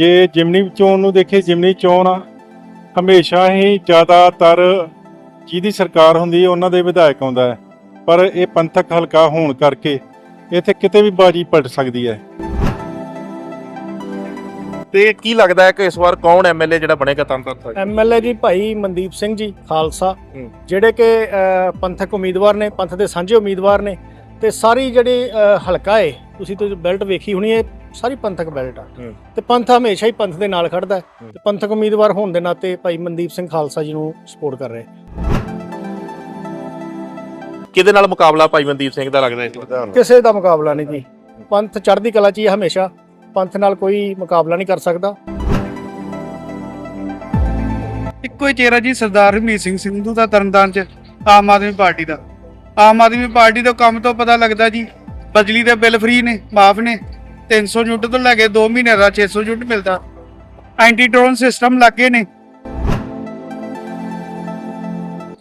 ਜੇ ਜਿਮਨੀ ਚੋਣ ਨੂੰ ਦੇਖੇ ਜਿਮਨੀ ਚੋਣ ਹਮੇਸ਼ਾ ਹੀ ਜ਼ਿਆਦਾਤਰ ਜਿਹਦੀ ਸਰਕਾਰ ਹੁੰਦੀ ਹੈ ਉਹਨਾਂ ਦੇ ਵਿਧਾਇਕ ਆਉਂਦਾ ਹੈ। ਪਰ ਇਹ ਪੰਥਕ ਹਲਕਾ ਹੋਣ ਕਰਕੇ ਇੱਥੇ ਕਿਤੇ ਵੀ ਬਾਜੀ ਪਲਟ ਸਕਦੀ ਹੈ। ਤੇ ਕੀ ਲੱਗਦਾ ਹੈ ਕਿ ਇਸ ਵਾਰ ਕੌਣ ਐਮਐਲਏ ਜਿਹੜਾ ਬਣੇਗਾ ਸਾਹਿਬ ਐਮਐਲਏ ਜੀ ਭਾਈ ਮਨਦੀਪ ਸਿੰਘ ਜੀ ਖਾਲਸਾ। ਜਿਹੜੇ ਕਿ ਪੰਥਕ ਉਮੀਦਵਾਰ ਨੇ ਪੰਥ ਦੇ ਸਾਂਝੇ ਉਮੀਦਵਾਰ ਨੇ। ਤੇ ਸਾਰੀ ਜਿਹੜੀ ਹਲਕਾ ਏ ਤੁਸੀਂ ਤੇ ਬੈਲਟ ਵੇਖੀ ਹੋਣੀ ਹੈ ਸਾਰੀ ਪੰਥਕ ਬੈਲਟ ਆ। ਹੂੰ। ਤੇ ਪੰਥ ਹਮੇਸ਼ਾ ਹੀ ਪੰਥ ਦੇ ਨਾਲ ਖੜਦਾ ਹੈ। ਹੂੰ। ਤੇ ਪੰਥਕ ਉਮੀਦਵਾਰ ਹੋਣ ਦੇ ਨਾਤੇ ਭਾਈ ਮਨਦੀਪ ਸਿੰਘ ਖਾਲਸਾ ਜੀ ਨੂੰ ਸਪੋਰਟ ਕਰ ਰਹੇ। ਕਿਹਦੇ ਨਾਲ ਮੁਕਾਬਲਾ ਭਾਈ ਮਨਦੀਪ ਸਿੰਘ ਦਾ ਲੱਗਦਾ ਇਸ ਵਾਰ ਕਿਸੇ ਦਾ ਮੁਕਾਬਲਾ ਨਹੀਂ ਜੀ। ਪੰਥ ਚੜ੍ਹਦੀ ਕਲਾ 'ਚ ਹੀ ਹੈ ਹਮੇਸ਼ਾ। ਪੰਥ ਨਾਲ ਕੋਈ ਮੁਕਾਬਲਾ ਨਹੀਂ ਕਰ ਸਕਦਾ। ਇੱਕੋ ਹੀ ਚਿਹਰਾ ਜੀ ਸਰਦਾਰ ਹਰਮੀਤ ਸਿੰਘ ਸਿੰਧੂ ਦਾ ਤਰਨਤਾਰਨ ਚ ਆਮ ਆਦਮੀ ਪਾਰਟੀ ਦਾ। ਆਮ ਆਦਮੀ ਪਾਰਟੀ ਦੇ ਕੰਮ ਤੋਂ ਪਤਾ ਲੱਗਦਾ ਜੀ ਬਿਜਲੀ ਦੇ ਬਿੱਲ ਫ੍ਰੀ ਨੇ ਮਾਫ ਨੇ। 300 ਯੂਨਿਟ ਤੋਂ ਲੈ ਕੇ 2 ਮਹੀਨੇ ਦਾ 600 ਯੂਨਿਟ ਮਿਲਦਾ। ਐਂਟੀ ਡਰੋਨ ਸਿਸਟਮ ਲੱਗੇ ਨੇ।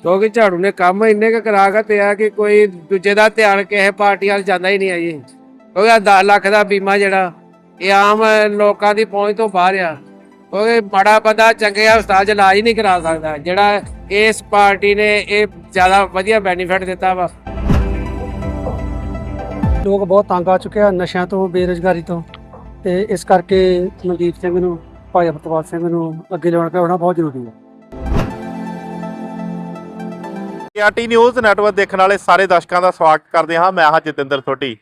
ਕਿਉਂਕਿ ਝਾੜੂ ਨੇ ਕੰਮ ਇੰਨੇ ਕੁ ਕਰਾ ਕੇ ਪਿਆ ਕਿ ਕੋਈ ਦੂਜੇ ਦਾ ਧਿਆਨ ਕਿਸੇ ਪਾਰਟੀ ਵੱਲ ਜਾਂਦਾ ਹੀ ਨਹੀਂ ਆ ਜੀ। ਕਿਉਂਕਿ 10 ਲੱਖ ਦਾ ਬੀਮਾ ਜਿਹੜਾ, ਇਹ ਆਮ ਲੋਕਾਂ ਦੀ ਪਹੁੰਚ ਤੋਂ ਬਾਹਰ ਆ। ਕਿਉਂਕਿ ਬੜਾ ਬੰਦਾ ਚੰਗੇ ਹਸਪਤਾਲ 'ਚ ਇਲਾਜ ਨਹੀਂ ਕਰਾ ਸਕਦਾ, ਜਿਹੜਾ ਇਸ ਪਾਰਟੀ ਨੇ ਇਹ ਜ਼ਿਆਦਾ ਵਧੀਆ ਬੈਨੀਫਿਟ ਦਿੱਤਾ ਵਾ। ਲੋਕ ਬਹੁਤ ਤੰਗ ਆ ਚੁੱਕੇ ਆ ਨਸ਼ਿਆਂ ਤੋਂ, ਬੇਰੁਜ਼ਗਾਰੀ ਤੋਂ। ਤੇ ਇਸ ਕਰਕੇ ਮਨਦੀਪ ਸਿੰਘ ਨੂੰ, ਭਾਈ ਅਮਰਪਾਲ ਸਿੰਘ ਨੂੰ ਅੱਗੇ ਲਿਆਉਣਾ ਕਰਨਾ ਬਹੁਤ ਜ਼ਰੂਰੀ ਹੈ ਆਰਟੀ ਨਿਊਜ਼ ਨੈਟਵਰਕ ਦੇਖਣ ਵਾਲੇ ਸਾਰੇ ਦਰਸ਼ਕਾਂ ਦਾ ਸਵਾਗਤ ਕਰਦੇ ਹਾਂ। ਮੈਂ ਹਾਂ ਜਤਿੰਦਰ ਸੋਢੀ।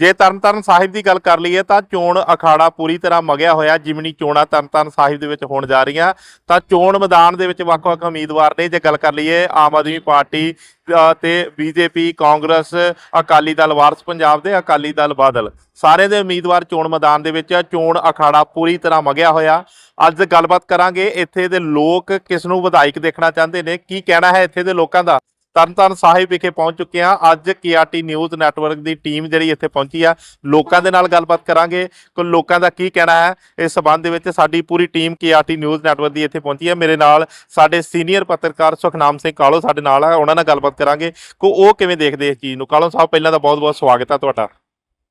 ਜੇ ਤਰਨਤਾਰਨ ਸਾਹਿਬ ਦੀ ਗੱਲ ਕਰ ਲਈਏ ਤਾਂ ਚੋਣ ਅਖਾੜਾ ਪੂਰੀ ਤਰ੍ਹਾਂ ਮਗਿਆ ਹੋਇਆ ਜਿਮਨੀ ਚੋਣਾਂ ਤਰਨਤਾਰਨ ਸਾਹਿਬ ਦੇ ਵਿੱਚ ਹੋਣ ਜਾ ਰਹੀਆਂ। ਤਾਂ ਚੋਣ ਮੈਦਾਨ ਦੇ ਵਿੱਚ ਵੱਖ-ਵੱਖ ਉਮੀਦਵਾਰ ਨੇ ਜੇ ਗੱਲ ਕਰ ਲਈਏ ਆਮ ਆਦਮੀ ਪਾਰਟੀ ਅ, ਤੇ ਬੀਜੇਪੀ ਕਾਂਗਰਸ ਅਕਾਲੀ ਦਲ ਵਾਰਸ ਪੰਜਾਬ ਦੇ ਅਕਾਲੀ ਦਲ ਬਾਦਲ। ਸਾਰੇ ਦੇ ਉਮੀਦਵਾਰ ਚੋਣ ਮੈਦਾਨ ਦੇ ਵਿੱਚ ਚੋਣ ਅਖਾੜਾ ਪੂਰੀ ਤਰ੍ਹਾਂ ਮਗਿਆ ਹੋਇਆ। ਅੱਜ ਗੱਲਬਾਤ ਕਰਾਂਗੇ ਇੱਥੇ ਦੇ ਲੋਕ ਕਿਸ ਨੂੰ ਵਿਧਾਇਕ ਦੇਖਣਾ ਚਾਹੁੰਦੇ ਨੇ ਕੀ ਕਹਿਣਾ ਹੈ ਇੱਥੇ ਦੇ ਲੋਕਾਂ ਦਾ? ਤਰਨਤਾਰਨ ਸਾਹਿਬ ਵਿਖੇ ਪਹੁੰਚ ਚੁੱਕੇ ਹਾਂ। ਅੱਜ ਕੇਆਰਟੀ ਨਿਊਜ਼ ਨੈਟਵਰਕ ਦੀ ਟੀਮ ਜਿਹੜੀ ਇੱਥੇ ਪਹੁੰਚੀ ਆ, ਲੋਕਾਂ ਦੇ ਨਾਲ ਗੱਲਬਾਤ ਕਰਾਂਗੇ। ਕੋ ਲੋਕਾਂ ਦਾ ਕੀ ਕਹਿਣਾ ਹੈ? ਇਸ ਸਬੰਧ ਦੇ ਵਿੱਚ ਸਾਡੀ ਪੂਰੀ ਟੀਮ ਕੇਆਰਟੀ ਨਿਊਜ਼ ਨੈਟਵਰਕ ਦੀ ਇੱਥੇ ਪਹੁੰਚੀ ਹੈ। ਮੇਰੇ ਨਾਲ ਸਾਡੇ ਸੀਨੀਅਰ ਪੱਤਰਕਾਰ ਸੁਖਨਾਮ ਸਿੰਘ ਕਾਲੋ ਸਾਡੇ ਨਾਲ ਆ, ਉਹਨਾਂ ਨਾਲ ਗੱਲਬਾਤ ਕਰਾਂਗੇ। ਕੋ ਉਹ ਕਿਵੇਂ ਦੇਖਦੇ ਇਸ ਚੀਜ਼ ਨੂੰ? ਕਾਲੋ ਸਾਹਿਬ, ਪਹਿਲਾਂ ਤਾਂ ਬਹੁਤ-ਬਹੁਤ ਸਵਾਗਤ ਹੈ ਤੁਹਾਡਾ।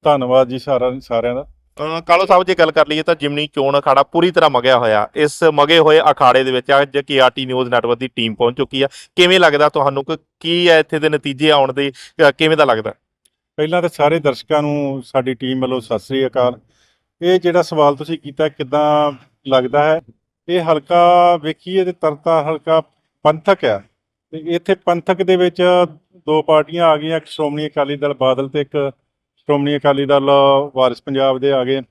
ਧੰਨਵਾਦ ਜੀ ਸਾਰਾ ਸਾਰਿਆਂ ਦਾ। ਕਾਲੋ ਸਾਹਿਬ ਜੇ ਗੱਲ ਕਰ ਲਈਏ ਤਾਂ ਜਿਮਨੀ ਚੋਣ ਅਖਾੜਾ ਪੂਰੀ ਤਰ੍ਹਾਂ ਮਗਿਆ ਹੋਇਆ। ਇਸ ਮਗੇ ਹੋਏ ਅਖਾੜੇ ਦੇ ਵਿੱਚ ਅੱਜ ਕੇਆਰਟੀ ਨਿਊਜ਼ ਨੈਟਵਰਕ ਦੀ ਟੀਮ ਪਹੁੰਚ ਚੁੱਕੀ ਆ। ਕਿਵੇਂ ਲੱਗਦਾ ਤੁਹਾਨੂੰ ਕਿ ਕੀ ਹੈ ਇੱਥੇ ਦੇ ਨਤੀਜੇ ਆਉਣ ਦੇ? ਕਿਵੇਂ ਦਾ ਲੱਗਦਾ? ਪਹਿਲਾਂ ਤਾਂ ਸਾਰੇ ਦਰਸ਼ਕਾਂ ਨੂੰ, ਸਾਡੀ ਟੀਮ ਵੱਲੋਂ ਸਤਿ ਸ੍ਰੀ ਅਕਾਲ। ਇਹ ਜਿਹੜਾ ਸਵਾਲ ਤੁਸੀਂ ਕੀਤਾ, ਕਿਦਾਂ ਲੱਗਦਾ ਹੈ? ਇਹ ਹਲਕਾ ਵੇਖੀਏ ਤੇ ਤਰਤਾ ਹਲਕਾ ਪੰਥਕ ਆ। ਤੇ ਇੱਥੇ ਪੰਥਕ ਦੇ ਵਿੱਚ ਦੋ ਪਾਰਟੀਆਂ ਆ ਗਈਆਂ, ਇੱਕ ਸ਼੍ਰੋਮਣੀ ਅਕਾਲੀ ਦਲ ਬਾਦਲ ਤੇ ਇੱਕ ਸ਼੍ਰੋਮਣੀ ਅਕਾਲੀ ਦਲ, ਵਾਰਿਸ ਪੰਜਾਬ ਦੇ ਆ ਗਏ।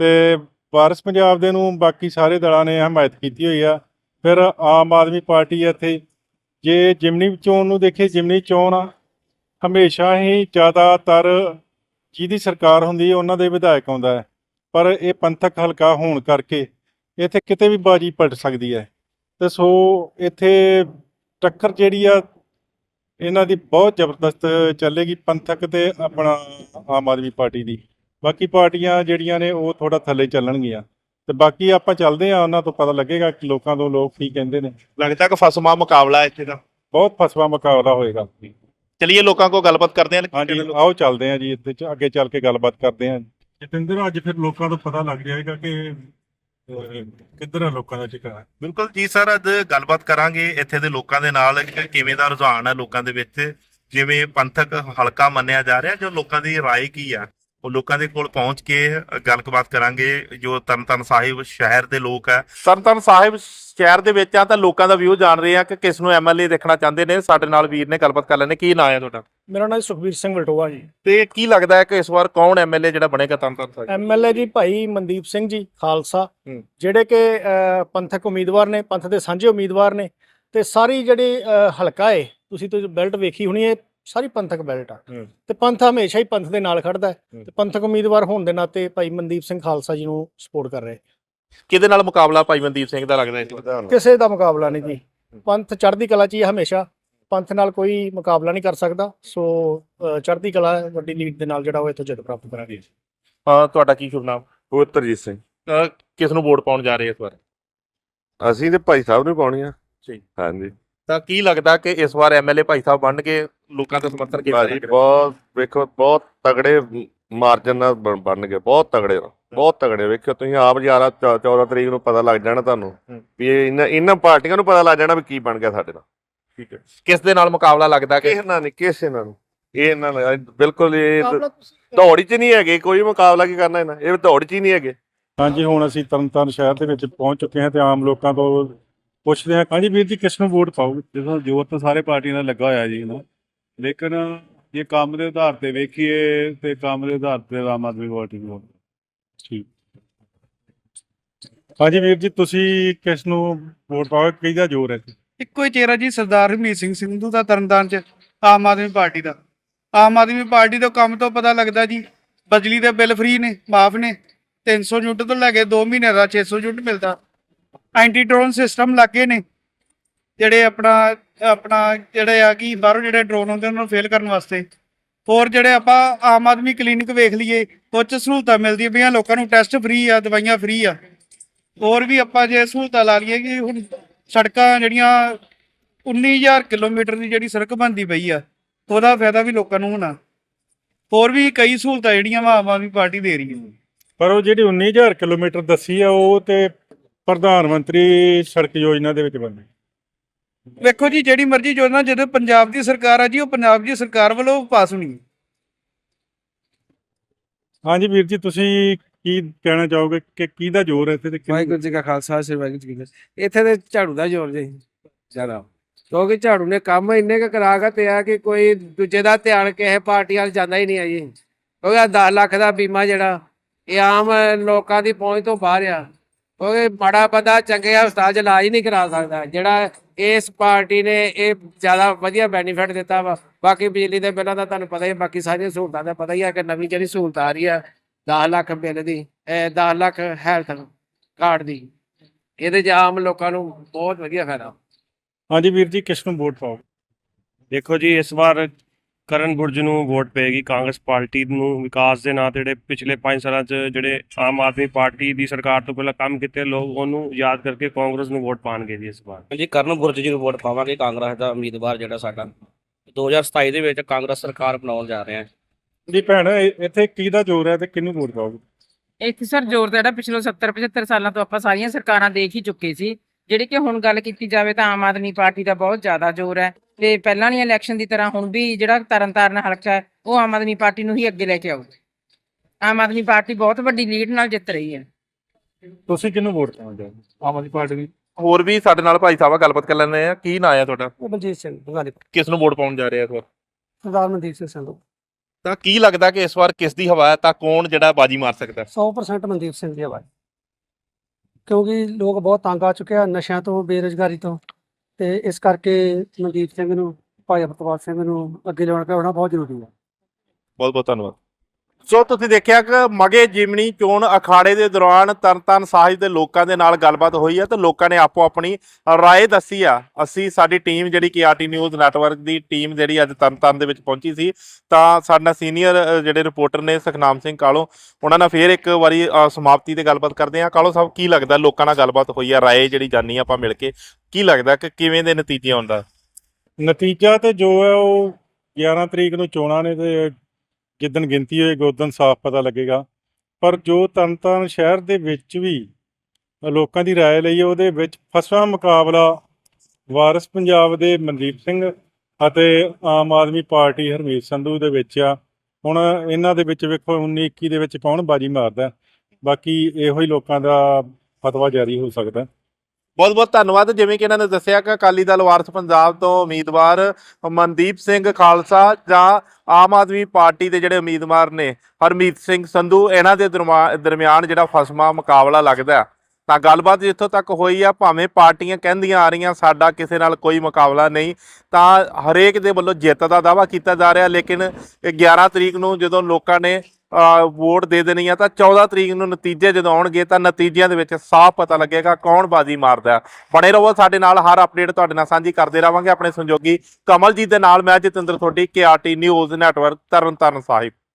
ਤੇ ਵਾਰਿਸ ਪੰਜਾਬ ਦੇ ਨੂੰ ਬਾਕੀ ਸਾਰੇ ਦਲਾਂ ਨੇ ਹਮਾਇਤ ਕੀਤੀ ਹੋਈ ਆ। ਫਿਰ ਆਮ ਆਦਮੀ ਪਾਰਟੀ ਇੱਥੇ। ਜੇ ਜਿਮਨੀ ਚੋਣ ਨੂੰ ਦੇਖੇ, ਜਿਮਨੀ ਚੋਣ ਹਮੇਸ਼ਾ ਹੀ ਜ਼ਿਆਦਾਤਰ ਜਿਹਦੀ ਸਰਕਾਰ ਹੁੰਦੀ ਉਹਨਾਂ ਦੇ ਵਿਧਾਇਕ ਆਉਂਦਾ ਹੈ। ਪਰ ਇਹ ਪੰਥਕ ਹਲਕਾ ਹੋਣ ਕਰਕੇ ਇੱਥੇ ਕਿਤੇ ਵੀ ਬਾਜੀ ਪਲਟ ਸਕਦੀ ਹੈ। ਤੇ ਸੋ ਇੱਥੇ ਟੱਕਰ ਜਿਹੜੀ ਆ ਇਹਨਾਂ ਦੀ ਬਹੁਤ ਜ਼ਬਰਦਸਤ ਚੱਲੇਗੀ ਪੰਥਕ ਤੇ ਆਪਣਾ ਆਮ ਆਦਮੀ ਪਾਰਟੀ ਦੀ। ਬਾਕੀ ਪਾਰਟੀਆਂ ਜਿਹੜੀਆਂ ਨੇ ਉਹ ਥੋੜਾ ਥੱਲੇ ਚੱਲਣਗੀਆਂ। ਤੇ ਬਾਕੀ ਆਪਾਂ ਚੱਲਦੇ ਆ ਉਹਨਾਂ ਤੋਂ ਪਤਾ ਲੱਗੇਗਾ ਕਿ ਲੋਕਾਂ ਤੋਂ ਲੋਕ ਕੀ ਕਹਿੰਦੇ ਨੇ। ਲੱਗਦਾ ਕਿ ਫਸਮਾ ਮੁਕਾਬਲਾ ਇੱਥੇ ਦਾ। ਬਹੁਤ ਫਸਵਾ ਮੁਕਾਬਲਾ ਹੋਏਗਾ। ਚਲਿਏ ਲੋਕਾਂ ਕੋਲ ਗੱਲਬਾਤ ਕਰਦੇ ਹਾਂ। ਹਾਂਜੀ ਆਓ ਚੱਲਦੇ ਹਾਂ ਜੀ ਇੱਥੇ ਅੱਗੇ ਚੱਲ ਕੇ ਗੱਲਬਾਤ ਕਰਦੇ ਹਾਂ। ਜਤਿੰਦਰ ਅੱਜ ਫਿਰ ਲੋਕਾਂ ਨੂੰ ਪਤਾ ਲੱਗ ਜਾਏਗਾ ਕਿ ਕਿੱਧਰ ਆ ਲੋਕਾਂ ਦਾ ਟਿਕਾਣਾ ਬਿਲਕੁਲ ਜੀ ਸਰ ਅੱਜ ਗੱਲਬਾਤ ਕਰਾਂਗੇ ਇੱਥੇ ਦੇ ਲੋਕਾਂ ਦੇ ਨਾਲ ਕਿ ਕਿਵੇਂ ਦਾ ਰੁਝਾਨ ਹੈ ਲੋਕਾਂ ਦੇ ਵਿੱਚ ਜਿਵੇਂ ਪੰਥਕ ਹਲਕਾ ਮੰਨਿਆ ਜਾ ਰਿਹਾ ਜੋ ਲੋਕਾਂ ਦੀ رائے ਕੀ ਆ ਉਹ ਲੋਕਾਂ ਦੇ ਕੋਲ ਪਹੁੰਚ ਕੇ ਗੱਲਬਾਤ ਕਰਾਂਗੇ ਜੋ ਤਰਨਤਾਰਨ ਸਾਹਿਬ ਸ਼ਹਿਰ ਦੇ ਲੋਕ ਆ ਤਰਨਤਾਰਨ ਸਾਹਿਬ ਸ਼ਹਿਰ ਦੇ ਵਿੱਚ ਆ ਤਾਂ ਲੋਕਾਂ ਦਾ ਵਿਊ ਜਾਣ ਰਹੇ ਆ ਕਿ ਕਿਸ ਨੂੰ ਐਮਐਲਏ ਦੇਖਣਾ ਚਾਹੁੰਦੇ ਨੇ ਸਾਡੇ ਨਾਲ ਵੀਰ ਨੇ ਗੱਲਬਾਤ ਕਰ ਲੈਣੇ ਕੀ ਨਾਂ ਹੈ ਤੁਹਾਡਾ ਮੇਰਾ ਨਾਮ ਸੁਖਬੀਰ ਸਿੰਘ ਵਲਟੋਆ ਜੀ। ਤੇ ਕੀ ਲੱਗਦਾ ਹੈ ਕਿ ਇਸ ਵਾਰ ਕੌਣ ਐਮਐਲਏ ਜਿਹੜਾ ਬਣੇਗਾ ਤਰਨਤਾਰਨ ਸਾਹਿਬ? ਐਮਐਲਏ ਜੀ ਭਾਈ ਮਨਦੀਪ ਸਿੰਘ ਜੀ ਖਾਲਸਾ। ਜਿਹੜੇ ਕਿ ਪੰਥਕ ਉਮੀਦਵਾਰ ਨੇ ਪੰਥ ਦੇ ਸਾਂਝੇ ਉਮੀਦਵਾਰ ਨੇ। ਤੇ ਸਾਰੀ ਜਿਹੜੀ ਹਲਕਾ ਏ ਤੁਸੀਂ ਤੇ ਬੈਲਟ ਵੇਖੀ ਹੋਣੀ ਹੈ ਸਾਰੀ ਪੰਥਕ ਬੈਲਟ ਆ। ਤੇ ਪੰਥ ਹਮੇਸ਼ਾ ਹੀ ਪੰਥ ਦੇ ਨਾਲ ਖੜਦਾ। ਤੇ ਪੰਥਕ ਉਮੀਦਵਾਰ ਹੋਣ ਦੇ ਨਾਤੇ ਭਾਈ ਮਨਦੀਪ ਸਿੰਘ ਖਾਲਸਾ ਜੀ ਨੂੰ ਸਪੋਰਟ ਕਰ ਰਹੇ। ਕਿਹਦੇ ਨਾਲ ਮੁਕਾਬਲਾ ਭਾਈ ਮਨਦੀਪ ਸਿੰਘ ਦਾ ਲੱਗਦਾ ਇਸ ਕਿਸੇ ਦਾ ਮੁਕਾਬਲਾ ਨਹੀਂ ਜੀ। ਪੰਥ ਚੜ੍ਹਦੀ ਕਲਾ 'ਚ ਹੈ ਹਮੇਸ਼ਾ। ਪੰਥ ਨਾਲ ਕੋਈ ਮੁਕਾਬਲਾ ਨਹੀਂ ਕਰ ਸਕਦਾ। ਸੋ ਚੜ੍ਹਦੀ ਕਲਾ ਵੱਡੀ ਲੀਡ ਦੇ ਨਾਲ ਜਿਹੜਾ ਉਹ ਇੱਥੋਂ ਜਿੱਤ ਪ੍ਰਾਪਤ ਕਰਾਂਗੇ। ਹਾਂ ਤੁਹਾਡਾ ਕੀ ਸ਼ੁਭ ਨਾਮ? ਪਵਿੱਤਰਜੀਤ ਸਿੰਘ। ਕਿਸ ਨੂੰ ਵੋਟ ਪਾਉਣ ਜਾ ਰਹੇ ਇਸ ਵਾਰ? ਅਸੀਂ ਤੇ ਭਾਈ ਸਾਹਿਬ ਨੂੰ ਪਾਉਣੀ ਆ। ਜੀ। ਹਾਂਜੀ। ਤਾਂ ਕੀ ਲੱਗਦਾ ਕਿ ਇਸ ਵਾਰ ਐਮਐਲਏ ਭਾਈ ਸਾਹਿਬ ਬਣ ਕੇ ਲੋਕਾਂ ਦਾ ਸਮਰਥਨ ਕੀਤਾ ਭਾਜੀ ਬਹੁਤ ਵੇਖੋ ਬਹੁਤ ਤਗੜੇ ਮਾਰਜਨ ਨਾਲ ਬਣ- ਬਣਨਗੇ ਬਹੁਤ ਤਗੜੇ ਬਹੁਤ ਤਗੜੇ ਵੇਖਿਓ ਤੁਸੀਂ ਆਪ ਯਾਰਾ 14 ਤਰੀਕ ਨੂੰ ਪਤਾ ਲੱਗ ਜਾਣਾ ਤੁਹਾਨੂੰ। ਵੀ ਇਹ ਇਹਨਾਂ ਇਹਨਾਂ ਪਾਰਟੀਆਂ ਨੂੰ ਪਤਾ ਲੱਗ ਜਾਣਾ ਵੀ ਕੀ ਬਣ ਗਿਆ ਸਾਡੇ ਨਾਲ। ਠੀਕ ਹੈ। ਕਿਸ ਦੇ ਨਾਲ ਮੁਕਾਬਲਾ ਲੱਗਦਾ ਕਿ? ਕਿਸੇ ਨਾਲ ਨਹੀਂ ਕਿਸੇ ਨਾਲ ਨੀ। ਇਹ ਇਹਨਾਂ ਨਾਲ ਬਿਲਕੁਲ ਇਹ ਦੌੜ 'ਚ ਨਹੀਂ ਹੈਗੇ ਕੋਈ ਮੁਕਾਬਲਾ ਕੀ ਕਰਨਾ ਇਹਨਾਂ? ਇਹ ਦੌੜ 'ਚ ਹੀ ਨਹੀਂ ਹੈਗੇ। ਹਾਂਜੀ ਹੁਣ ਅਸੀਂ ਤਰਨਤਾਰਨ ਸ਼ਹਿਰ ਦੇ ਵਿੱਚ ਪਹੁੰਚ ਚੁੱਕੇ ਹਾਂ ਤੇ ਆਮ ਲੋਕਾਂ ਤੋਂ ਪੁੱਛਦੇ ਹਾਂ ਹਾਂਜੀ ਵੀਰ ਜੀ ਕਿਸ ਨੂੰ ਵੋਟ ਪਾਓਗੇ? ਦੇਖੋ ਜ਼ੋਰ ਤਾਂ ਸਾਰੇ ਪਾਰਟੀਆਂ ਦਾ ਲੱਗਾ ਹੋਇਆ ਜੀ ਨਾ ਲੇਕਿਨ ਜੇ ਕੰਮ ਦੇ ਆਧਾਰ ਤੇ ਵੇਖੀਏ ਤੇ ਕੰਮ ਦੇ ਆਧਾਰ ਤੇ ਆਮ ਆਦਮੀ ਪਾਰਟੀ ਨੂੰ ਹਾਂਜੀ ਵੀਰ ਜੀ ਤੁਸੀਂ ਕਿਸ ਨੂੰ ਵੋਟ ਪਾਓਗੇ? ਕਿਹਦਾ ਜ਼ੋਰ ਹੈ ਇੱਥੇ? ਇੱਕੋ ਹੀ ਚਿਹਰਾ ਜੀ ਸਰਦਾਰ ਹਰਮੀਤ ਸਿੰਘ ਸੰਧੂ ਦਾ ਤਰਨਤਾਰਨ ਚ, ਆਮ ਆਦਮੀ ਪਾਰਟੀ ਦਾ। ਆਮ ਆਦਮੀ ਪਾਰਟੀ ਤੋਂ ਕੰਮ ਤੋਂ ਪਤਾ ਲੱਗਦਾ ਜੀ, ਬਿਜਲੀ ਦੇ ਬਿੱਲ ਫ੍ਰੀ ਨੇ, ਮਾਫ ਨੇ। 300 ਯੂਨਿਟ ਤੋਂ ਲੈ ਕੇ 2 ਮਹੀਨੇ ਦਾ 600 ਯੂਨਿਟ ਮਿਲਦਾ। ਐਂਟੀ ਡਰੋਨ ਸਿਸਟਮ ਲੱਗੇ ਨੇ, ਜਿਹੜੇ ਆਪਣਾ ਆਪਣਾ ਜਿਹੜੇ ਆ ਕਿ ਬਾਹਰੋਂ ਜਿਹੜੇ ਡਰੋਨ ਹੁੰਦੇ ਉਹਨਾਂ ਨੂੰ ਫੇਲ ਕਰਨ ਵਾਸਤੇ। ਹੋਰ ਜਿਹੜੇ ਆਪਾਂ ਆਮ ਆਦਮੀ ਕਲੀਨਿਕ ਵੇਖ ਲਈਏ ਕੁਝ ਸਹੂਲਤਾਂ ਮਿਲਦੀਆਂ ਪਈਆਂ, ਲੋਕਾਂ ਨੂੰ ਟੈਸਟ ਫ੍ਰੀ ਆ, ਦਵਾਈਆਂ ਫ੍ਰੀ ਆ। ਹੋਰ ਵੀ ਆਪਾਂ ਜੇ ਸਹੂਲਤਾਂ ਲਾ ਲਈਏ ਕਿ ਹੁਣ ਸੜਕਾਂ ਜਿਹੜੀਆਂ 19000 ਕਿਲੋਮੀਟਰ ਦੀ ਜਿਹੜੀ ਸੜਕ ਬਣਦੀ ਪਈ ਆ ਉਹਦਾ ਫਾਇਦਾ ਵੀ ਲੋਕਾਂ ਨੂੰ ਹੋਣਾ। ਹੋਰ ਵੀ ਕਈ ਸਹੂਲਤਾਂ ਜਿਹੜੀਆਂ ਵਾ ਆਮ ਆਦਮੀ ਪਾਰਟੀ ਦੇ ਰਹੀ ਹੈ ਪਰ ਉਹ ਜਿਹੜੀ 19000 ਕਿਲੋਮੀਟਰ ਦੱਸੀ ਆ ਉਹ ਤੇ ਪ੍ਰਧਾਨ ਮੰਤਰੀ ਸੜਕ ਯੋਜਨਾ ਦੇ ਵਿੱਚ ਬੰਦੀ ਵੇਖੋ ਜੀ ਜਿਹੜੀ ਮਰਜ਼ੀ ਯੋਜਨਾ ਜਦੋਂ ਪੰਜਾਬ ਦੀ ਸਰਕਾਰ ਆ ਜੀ ਉਹ ਪੰਜਾਬ ਦੀ ਸਰਕਾਰ ਵੱਲੋਂ ਪਾਸ ਹੋਣੀ। ਹੈ ਹਾਂਜੀ ਵੀਰ ਜੀ ਤੁਸੀਂ ਕੀ ਕਹਿਣਾ ਚਾਹੋਗੇ ਕਿ ਕਿਹਦਾ ਜ਼ੋਰ ਹੈ ਇੱਥੇ ਤੇ ਕਿਹਨੂੰ- ਵਾਹਿਗੁਰੂ ਜੀ ਕਾ ਖਾਲਸਾ, ਸ੍ਰੀ ਵਾਹਿਗੁਰੂ ਜੀ ਕੀ ਫਤਿਹ। ਇੱਥੇ ਤੇ ਝਾੜੂ ਦਾ ਜ਼ੋਰ ਜੀ, ਜ਼ਿਆਦਾ। ਕਿਉਂਕਿ ਝਾੜੂ ਨੇ ਕੰਮ ਇੰਨੇ ਕੁ ਕਰਾਗਾ ਤੇ ਆ ਕਿ ਕੋਈ ਦੂਜੇ ਦਾ ਧਿਆਨ ਕਿਸੇ ਪਾਰਟੀ ਵੱਲ ਜਾਂਦਾ ਹੀ ਨਹੀਂ ਆ ਜੀ। ਕਿਉਂਕਿ ਆਹ 10 ਲੱਖ ਦਾ ਬੀਮਾ ਜਿਹੜਾ, ਇਹ ਆਮ ਲੋਕਾਂ ਦੀ ਪਹੁੰਚ ਤੋਂ ਬਾਹਰ ਆ। ਕਿਉਂਕਿ ਮਾੜਾ ਬੰਦਾ ਚੰਗੇ ਹਸਪਤਾਲ 'ਚ ਇਲਾਜ ਨਹੀਂ ਕਰਾ ਸਕਦਾ। ਜਿਹੜਾ ਇਸ ਪਾਰਟੀ ਨੇ ਇਹ ਜ਼ਿਆਦਾ ਵਧੀਆ ਬੈਨੀਫਿਟ ਦਿੱਤਾ ਵਾ। ਬਾਕੀ ਬਿਜਲੀ ਦੇ ਬਿੱਲਾਂ ਦਾ ਤੁਹਾਨੂੰ ਪਤਾ ਹੀ ਹੈ ਬਾਕੀ ਸਾਰੀਆਂ ਸਹੂਲਤਾਂ ਦਾ ਪਤਾ ਹੀ ਹੈ ਕਿ ਨਵੀਂ ਜਿਹੜੀ ਸਹੂਲਤ ਆ ਰਹੀ ਆ 10 ਲੱਖ ਬਿੱਲ ਦੀ ਇਹ 10 ਲੱਖ ਹੈਲਥ ਕਾਰਡ ਦੀ। ਇਹਦੇ 'ਚ ਆਮ ਲੋਕਾਂ ਨੂੰ ਬਹੁਤ ਵਧੀਆ ਫਾਇਦਾ। ਹਾਂਜੀ ਵੀਰ ਜੀ ਕਿਸ ਨੂੰ ਵੋਟ ਪਾਓਗੇ? ਦੇਖੋ ਜੀ ਇਸ ਵਾਰ ਕਰਨ ਬੁਰਜ ਨੂੰ ਵੋਟ ਪਏਗੀ ਕਾਂਗਰਸ ਪਾਰਟੀ ਨੂੰ। ਵਿਕਾਸ ਦੇ ਨਾਂ ਤੇ ਜਿਹੜੇ ਪਿਛਲੇ 5 ਸਾਲਾਂ 'ਚ ਜਿਹੜੇ ਆਮ ਆਦਮੀ ਪਾਰਟੀ ਦੀ ਸਰਕਾਰ ਤੋਂ ਪਹਿਲਾਂ ਕੰਮ ਕੀਤੇ ਲੋਕ ਉਹਨੂੰ ਯਾਦ ਕਰਕੇ ਕਾਂਗਰਸ ਨੂੰ ਵੋਟ ਪਾਣਗੇ ਜੀ ਇਸ ਵਾਰ। ਜੀ ਕਰਨ ਬੁਰਜ ਜੀ ਨੂੰ ਵੋਟ ਪਾਵਾਂਗੇ ਕਾਂਗਰਸ ਦਾ ਉਮੀਦਵਾਰ ਜਿਹੜਾ ਸਾਡਾ। 2027 ਦੇ ਵਿੱਚ ਕਾਂਗਰਸ ਸਰਕਾਰ ਬਣਾਉਣ ਜਾ ਰਹੇ ਹਾਂ। ਜੀ ਭੈਣ ਇਹ- ਇੱਥੇ ਕਿਹਦਾ ਜ਼ੋਰ ਹੈ ਤੇ ਕਿਹਨੂੰ ਵੋਟ ਪਾਓਗੇ? ਇੱਥੇ ਸਰ ਜ਼ੋਰ ਤਾਂ ਜਿਹੜਾ ਪਿਛਲੇ 70 75 ਸਾਲਾਂ ਤੋਂ ਆਪਾਂ ਸਾਰੀਆਂ ਸਰਕਾਰਾਂ ਦੇਖ ਹੀ ਚੁੱਕੇ ਸੀ। ਜਿਹੜੀ ਕਿ ਹੁਣ ਗੱਲ ਕੀਤੀ ਜਾਵੇ ਤਾਂ ਆਮ ਆਦਮੀ ਪਾਰਟੀ ਦਾ ਬਹੁਤ ਜ਼ਿਆਦਾ ਜ਼ੋਰ ਹੈ ਤੇ ਪਹਿਲਾਂ ਵਾਲੀਆਂ ਇਲੈਕਸ਼ਨ ਦੀ ਤਰ੍ਹਾਂ ਹੁਣ ਵੀ ਜਿਹੜਾ ਤਰਨਤਾਰਨ ਹਲਕਾ ਹੈ ਉਹ ਆਮ ਆਦਮੀ ਪਾਰਟੀ ਨੂੰ ਹੀ ਅੱਗੇ ਲੈ ਕੇ ਆਊ ਆਮ ਆਦਮੀ ਪਾਰਟੀ ਬਹੁਤ ਵੱਡੀ ਲੀਡ ਨਾਲ ਜਿੱਤ ਰਹੀ ਹੈ। ਤੁਸੀਂ ਕਿਹਨੂੰ ਵੋਟ ਪਾਉਣਾ ਚਾਹੋਗੇ? ਆਮ ਆਦਮੀ ਪਾਰਟੀ ਦੀ ਹੋਰ ਵੀ ਸਾਡੇ ਨਾਲ ਭਾਈ ਸਾਹਿਬ ਗੱਲਬਾਤ ਕਰ ਲੈਂਦੇ ਆ। ਕੀ ਨਾਂ ਆ ਤੁਹਾਡਾ? ਬਲਜੀਤ ਸਿੰਘ ਬੰਗਾਲੀ। ਕਿਸ ਨੂੰ ਵੋਟ ਪਾਉਣ ਜਾ ਰਹੇ ਆ ਇਸ ਵਾਰ? ਸਰਦਾਰ ਮਨਦੀਪ ਸਿੰਘ ਸੰਧੂ। ਤਾਂ ਕੀ ਲੱਗਦਾ ਕਿ ਇਸ ਵਾਰ ਕਿਸ ਦੀ ਹਵਾ ਹੈ ਤਾਂ ਕੌਣ ਜਿਹੜਾ ਬਾਜੀ ਮਾਰ ਸਕਦਾ 100% ਮਨਦੀਪ ਸਿੰਘ ਦੀ ਆਵਾਜ਼ ਕਿਉਂਕਿ ਲੋਕ ਬਹੁਤ ਤੰਗ ਆ ਚੁੱਕੇ ਆ ਨਸ਼ਿਆਂ ਤੋਂ ਬੇਰੁਜ਼ਗਾਰੀ ਤੋਂ। ਤੇ ਇਸ ਕਰਕੇ ਮਨਦੀਪ ਸਿੰਘ ਨੂੰ ਭਾਈ ਅਮਰਪਾਲ ਸਿੰਘ ਨੂੰ ਅੱਗੇ ਲਿਆਉਣ ਬਹੁਤ ਜ਼ਰੂਰੀ ਹੈ। ਬਹੁਤ ਬਹੁਤ ਧੰਨਵਾਦ। ਸੋ ਤੁਸੀਂ ਦੇਖਿਆ ਕਿ ਮਗੇ ਜਿਮਣੀ ਚੋਣ ਅਖਾੜੇ ਦੇ ਦੌਰਾਨ ਤਰਨਤਾਰਨ ਸਾਹਿਬ ਦੇ ਲੋਕਾਂ ਦੇ ਨਾਲ ਗੱਲਬਾਤ ਹੋਈ ਆ ਤੇ ਲੋਕਾਂ ਨੇ ਆਪੋ ਆਪਣੀ ਰਾਏ ਦੱਸੀ ਆ। ਅਸੀਂ, ਸਾਡੀ ਟੀਮ ਜਿਹੜੀ ਕਿ ਆਰਟੀ ਨਿਊਜ਼ ਨੈਟਵਰਕ ਦੀ ਟੀਮ ਜਿਹੜੀ ਅੱਜ ਤਰਨਤਾਰਨ ਦੇ ਵਿੱਚ ਪਹੁੰਚੀ ਸੀ, ਤਾਂ ਸਾਡਾ ਸੀਨੀਅਰ ਜਿਹੜੇ ਰਿਪੋਰਟਰ ਨੇ ਸੁਖਨਾਮ ਸਿੰਘ ਕਾਲੋ, ਉਹਨਾਂ ਨਾਲ ਫੇਰ ਇੱਕ ਵਾਰੀ ਸਮਾਪਤੀ ਤੇ ਗੱਲਬਾਤ ਕਰਦੇ ਹਾਂ। ਕਾਲੋ ਸਾਹਿਬ, ਕੀ ਲੱਗਦਾ ਲੋਕਾਂ ਨਾਲ ਗੱਲਬਾਤ ਹੋਈ ਆ, ਰਾਏ ਜਿਹੜੀ ਜਾਨੀ ਆਪਾਂ ਮਿਲ ਕੇ, ਕੀ ਲੱਗਦਾ ਕਿ ਕਿਵੇਂ ਦੇ ਨਤੀਜੇ ਆਉਂਦਾ? ਨਤੀਜਾ ਤੇ ਜੋ ਹੈ ਉਹ 11 ਤਰੀਕ ਨੂੰ ਚੋਣਾਂ ਨੇ ਤੇ ਜਿੱਦਣ ਗਿਣਤੀ ਹੋਏਗੀ ਉਦੋਂ ਸਾਫ਼ ਪਤਾ ਲੱਗੇਗਾ ਪਰ ਜੋ ਤਰਨਤਾਰਨ ਸ਼ਹਿਰ ਦੇ ਵਿੱਚ ਵੀ ਲੋਕਾਂ ਦੀ رائے ਲਈ ਹੈ, ਉਹਦੇ ਵਿੱਚ ਫਸਵਾ ਮੁਕਾਬਲਾ ਵਾਰਿਸ ਪੰਜਾਬ ਦੇ ਮਨਦੀਪ ਸਿੰਘ ਅਤੇ ਆਮ ਆਦਮੀ ਪਾਰਟੀ ਹਰਮੀਤ ਸੰਧੂ ਦੇ ਵਿੱਚ ਆ ਹੁਣ ਇਹਨਾਂ ਦੇ ਵਿੱਚ ਵੇਖੋ 19 21 ਦੇ ਵਿੱਚ ਕੌਣ ਬਾਜੀ ਮਾਰਦਾ ਹੈ। ਬਾਕੀ ਇਹੋ ਹੀ ਲੋਕਾਂ ਦਾ ਫਤਵਾ ਜਾਰੀ ਹੋ ਸਕਦਾ ਹੈ। ਬਹੁਤ ਬਹੁਤ ਧੰਨਵਾਦ। ਜਿਵੇਂ ਕਿ ਇਹਨਾਂ ਨੇ ਦੱਸਿਆ ਕਿ ਅਕਾਲੀ ਦਲ ਵਾਰਸ ਪੰਜਾਬ ਤੋਂ ਉਮੀਦਵਾਰ ਮਨਦੀਪ ਸਿੰਘ ਖਾਲਸਾ ਜਾਂ ਆਮ ਆਦਮੀ ਪਾਰਟੀ ਦੇ ਜਿਹੜੇ ਉਮੀਦਵਾਰ ਨੇ ਹਰਮੀਤ ਸਿੰਘ ਸੰਧੂ, ਇਹਨਾਂ ਦੇ ਦਰਮਾ- ਦਰਮਿਆਨ ਜਿਹੜਾ ਫਸਮਾ ਮੁਕਾਬਲਾ ਲੱਗਦਾ ਤਾਂ ਗੱਲਬਾਤ ਜਿੱਥੋਂ ਤੱਕ ਹੋਈ ਆ, ਭਾਵੇਂ ਪਾਰਟੀਆਂ ਕਹਿੰਦੀਆਂ ਆ ਰਹੀਆਂ, ਸਾਡਾ ਕਿਸੇ ਨਾਲ ਕੋਈ ਮੁਕਾਬਲਾ ਨਹੀਂ, ਤਾਂ ਹਰੇਕ ਦੇ ਵੱਲੋਂ ਜਿੱਤ ਦਾ ਦਾਵਾ ਕੀਤਾ ਜਾ ਰਿਹਾ, ਲੇਕਿਨ ਇਹ 11 ਤਰੀਕ ਨੂੰ ਜਦੋਂ ਲੋਕਾਂ ਨੇ ਵੋਟ ਦੇ ਦੇਣੀ ਆ ਤਾਂ 14 ਤਰੀਕ ਨੂੰ ਨਤੀਜੇ ਜਦੋਂ ਆਉਣਗੇ ਤਾਂ ਨਤੀਜਿਆਂ ਦੇ ਵਿੱਚ ਸਾਫ਼ ਪਤਾ ਲੱਗੇਗਾ ਕੌਣ ਬਾਜ਼ੀ ਮਾਰਦਾ। ਬਣੇ ਰਹੋ ਸਾਡੇ ਨਾਲ, ਹਰ ਅਪਡੇਟ ਤੁਹਾਡੇ ਨਾਲ ਸਾਂਝੀ ਕਰਦੇ ਰਵਾਂਗੇ ਆਪਣੇ ਸੰਯੋਗੀ ਕਮਲਜੀਤ ਦੇ ਨਾਲ। ਮੈਂ ਜਤਿੰਦਰ ਥੋਡੀ KRT news network, Tarn Taran Sahib.